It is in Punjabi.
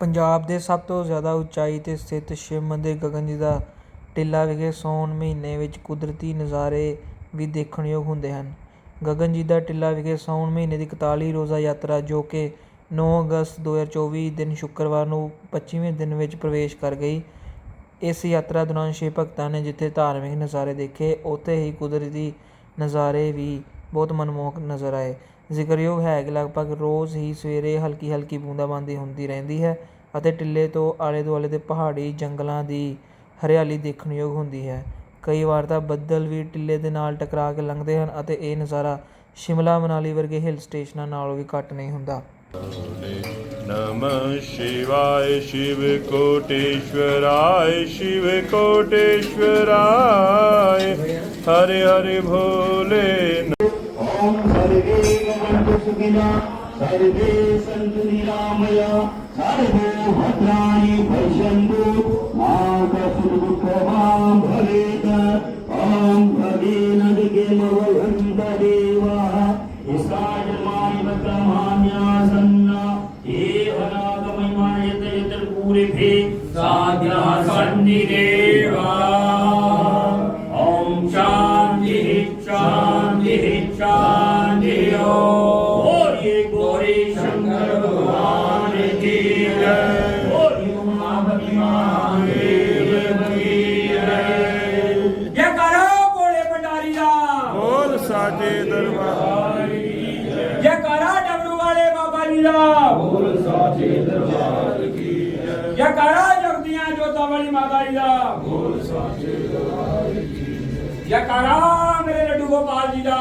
ਪੰਜਾਬ ਦੇ ਸਭ ਤੋਂ ਜ਼ਿਆਦਾ ਉਚਾਈ 'ਤੇ ਸਥਿਤ ਸ਼ਿਵ ਮੰਦਿਰ ਗਗਨ ਜੀ ਦਾ ਟਿੱਲਾ ਵਿਖੇ ਸਾਉਣ ਮਹੀਨੇ ਵਿੱਚ ਕੁਦਰਤੀ ਨਜ਼ਾਰੇ ਵੀ ਦੇਖਣਯੋਗ ਹੁੰਦੇ ਹਨ। ਗਗਨ ਜੀ ਦਾ ਟਿੱਲਾ ਵਿਖੇ ਸਾਉਣ ਮਹੀਨੇ ਦੀ ਇਕਤਾਲੀ ਰੋਜ਼ਾ ਯਾਤਰਾ ਜੋ ਕਿ 9 ਅਗਸਤ 2024 ਦਿਨ ਸ਼ੁੱਕਰਵਾਰ ਨੂੰ 25ਵੇਂ ਦਿਨ ਵਿੱਚ ਪ੍ਰਵੇਸ਼ ਕਰ ਗਈ। ਇਸ ਯਾਤਰਾ ਦੌਰਾਨ ਸ਼ਿਵ ਭਗਤਾਂ ਨੇ ਜਿੱਥੇ ਧਾਰਮਿਕ ਨਜ਼ਾਰੇ ਦੇਖੇ, ਉੱਥੇ ਹੀ ਕੁਦਰਤੀ ਨਜ਼ਾਰੇ ਵੀ ਬਹੁਤ ਮਨਮੋਹਕ ਨਜ਼ਰ ਆਏ। ਜ਼ਿਕਰਯੋਗ ਹੈ ਕਿ ਲਗਭਗ ਰੋਜ਼ ਹੀ ਸਵੇਰੇ ਹਲਕੀ ਹਲਕੀ ਬੂੰਦਾਬਾਂਦੀ ਹੁੰਦੀ ਰਹਿੰਦੀ ਹੈ ਅਤੇ ਟਿੱਲੇ ਤੋਂ ਆਲੇ ਦੁਆਲੇ ਦੇ ਪਹਾੜੀ ਜੰਗਲਾਂ ਦੀ ਹਰਿਆਲੀ ਦੇਖਣਯੋਗ ਹੁੰਦੀ ਹੈ ਕਈ ਵਾਰ ਤਾਂ ਬੱਦਲ ਵੀ ਟਿੱਲੇ ਦੇ ਨਾਲ ਟਕਰਾ ਕੇ ਲੰਘਦੇ ਹਨ ਅਤੇ ਇਹ ਨਜ਼ਾਰਾ ਸ਼ਿਮਲਾ ਮਨਾਲੀ ਵਰਗੇ ਹਿਲ ਸਟੇਸ਼ਨਾਂ ਨਾਲੋਂ ਵੀ ਘੱਟ ਨਹੀਂ ਹੁੰਦਾ नमः शिवाय शिव कोटेश्वराय शिव कोटेश्वराय हरे हरे भोले ॐ सर्वे भवन्तु सुखिनः सर्वे सन्तु निरामया सर्वे भद्राणि पश्यन्तु मा कश्चित् दुःखमां भवेत् ॐ भगेन दिगेमवहन्तदेवः इष्टाजमानि वक्रमान्यासन्न एवनागमयमायत यतर्पूरिभे साध्याः सन्निदेवा ॐ शान्तिः शान्तिः शान्तिः बोलिए गौरी ਭਗਵਾਨ ਕੀ ਜੈ ਬੋਲੀ ਮਾਮਤੀ ਮਾਮੇ ਕੀ ਜੈ ਜੈ ਕਰੋ ਕੋਲੇ ਭੰਡਾਰੀ ਦਾ। ਬੋਲ ਸਾਜੇ ਦਰਬਾਰ। ਕੀ ਜੈ ਜੈ ਕਰੋ ਡਬਰੂ ਵਾਲੇ ਬਾਬਾ ਜੀ ਦਾ। ਬੋਲ ਸਾਜੇ ਦਰਬਾਰ ਕੀ ਜੈ ਜੈ ਕਰੋ ਜਗਦੀਆਂ ਜੋਤਾਂ ਵਾਲੀ ਮਾਤਾ ਜੀ ਦਾ। ਬੋਲ ਸਾਜੇ ਦਰਬਾਰ ਕੀ ਜੈ ਜੈ ਕਰੋ ਮੇਰੇ ਲੱਡੂ ਗੋਪਾਲ ਜੀ ਦਾ।